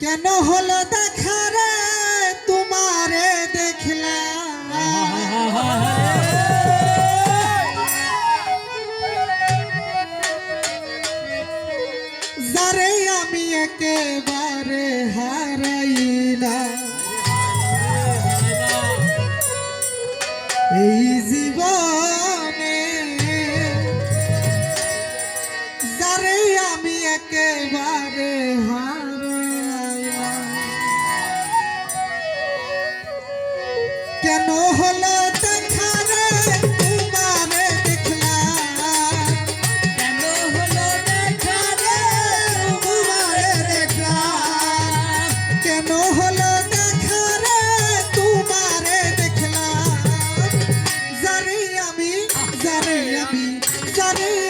কেন হলো দেখা রে তোমারে দেখলাম। যারে আমি একেবারে হারাই না এই body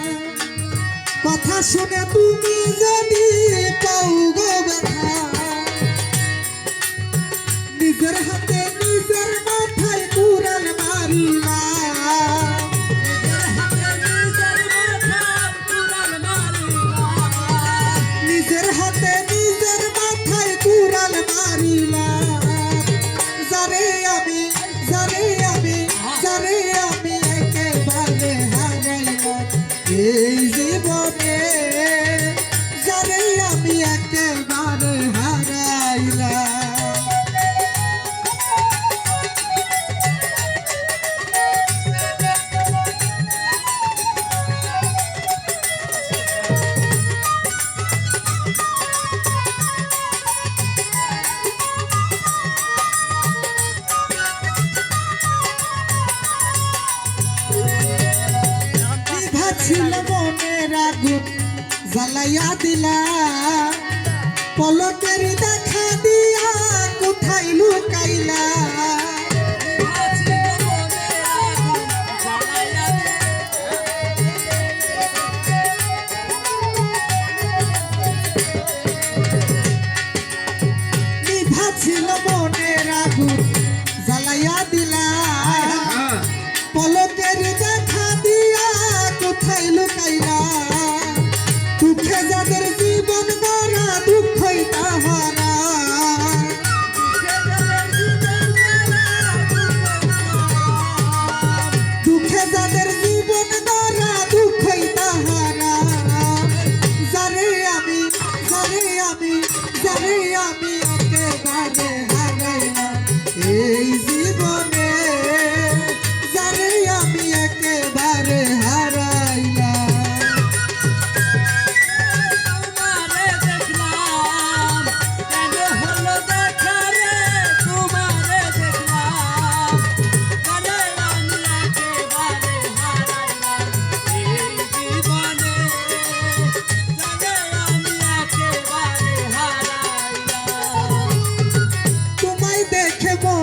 কথা শুনে তুমি যদি পাও গো ব্যথা ছিল মনের আগুন জ্বালাইয়া দিলা। পলকের দেখা দিয়া কোথায় লুকাইলা?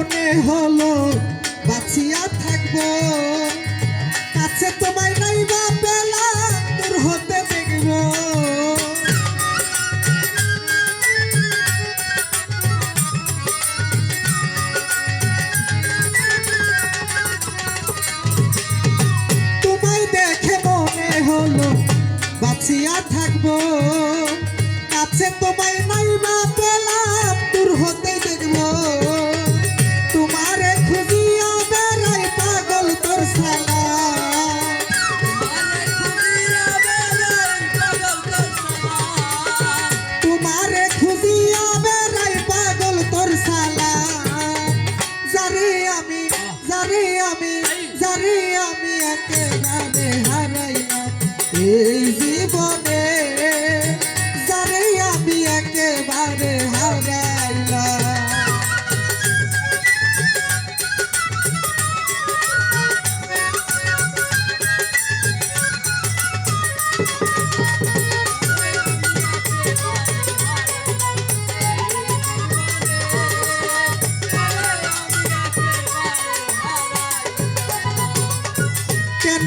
মনে হলো, বাঁচিয়া থাকব। কাছে তোমায় নাই বা বেলা দূর হতে দেখব। তোমায় দেখে মনে হলো, বাঁচিয়া থাকব। কাছে তোমায়